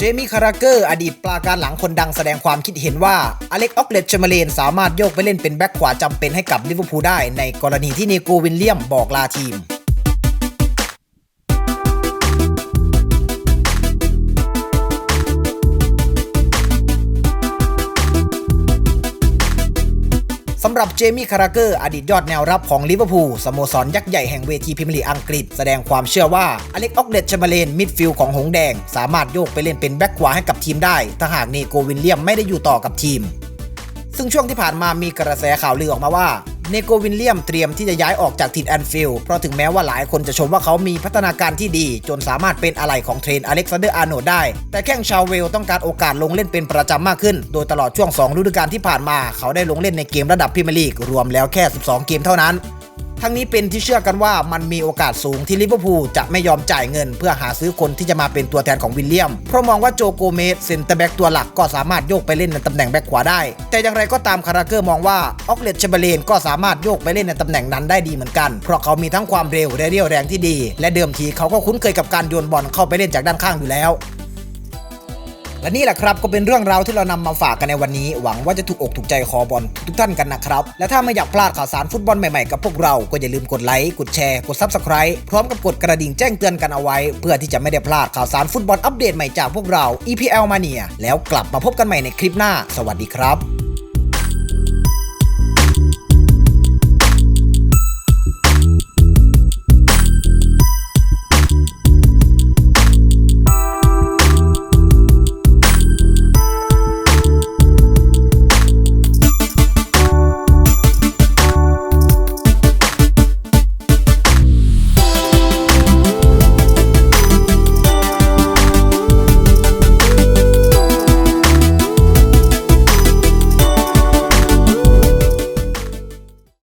เจมี่คาราเกอร์อดีตปลาการหลังคนดังแสดงความคิดเห็นว่าอเล็กออกเลตเชมาเลนสามารถโยกไปเล่นเป็นแบ็คขวาจำเป็นให้กับลิเวอร์พูลได้ในกรณีที่เนโกวินเลียมบอกลาทีม สำหรับเจมี่คาราเกอร์อดีตยอดแนวรับของลิเวอร์พูลสโมสรยักษ์ใหญ่แห่งเวทีพรีเมียร์ลีกอังกฤษ แสดงความเชื่อว่าอเล็กออกเดตชมาเลนมิดฟิลด์ของหงแดง สามารถโยกไปเล่นเป็นแบ็กขวาให้กับทีมได้ ถ้าหากเนโกวินเลียมไม่ได้อยู่ต่อกับทีม ซึ่งช่วงที่ผ่านมามีกระแสข่าวลือออกมาว่า เนโกวินเลียมเตรียมที่จะย้ายออกจากทีมแอนฟิลด์เพราะถึงแม้ว่าหลายคนจะชมว่าเขามีพัฒนาการที่ดี จนสามารถเป็นอะไรของเทรนอเล็กซานเดอร์อาร์โนดได้ แต่แข้งชาวเวลต้องการโอกาสลงเล่นเป็นประจำมากขึ้น โดยตลอดช่วง 2 ฤดูกาลที่ผ่านมา เขาได้ลงเล่นในเกมระดับพรีเมียร์ลีกรวมแล้วแค่ 12 เกมเท่านั้น ทั้งนี้เป็นที่เชื่อกันว่ามันมีโอกาสสูงที่ลิเวอร์พูลจะไม่ยอมจ่ายเงิน เพื่อหาซื้อคนที่จะมาเป็นตัวแทนของวิลเลียม เพราะมองว่าโจโกเมสเซนเตอร์แบ็กตัวหลักก็สามารถโยกไปเล่นในตำแหน่งแบ็กขวาได้ แต่อย่างไรก็ตามคาราเกอร์มองว่าออกเลตเชเบเลนก็สามารถโยกไปเล่นในตำแหน่งนั้นได้ดีเหมือนกัน เพราะเขามีทั้งความเร็วและเรี่ยวแรงที่ดี และเดิมทีเขาก็คุ้นเคยกับการโยนบอลเข้าไปเล่นจากด้านข้างอยู่แล้ว และนี่แหละครับก็เป็นเรื่องราวที่เรานำมาฝากกันในวันนี้ หวังว่าจะถูกอกถูกใจคอบอลทุกท่านกันนะครับ และถ้าไม่อยากพลาดข่าวสารฟุตบอลใหม่ๆกับพวกเรา ก็อย่าลืมกดไลค์กดแชร์กดซับสไคร b e พร้อมกับกดกระดิ่งแจ้งเตือนกันเอาไว้ เพื่อที่จะไม่ได้พลาดข่าวสารฟุตบอลอัปเดตใหม่จากพวกเรา EPL Mania แล้วกลับมาพบกันใหม่ในคลิปหน้า สวัสดีครับ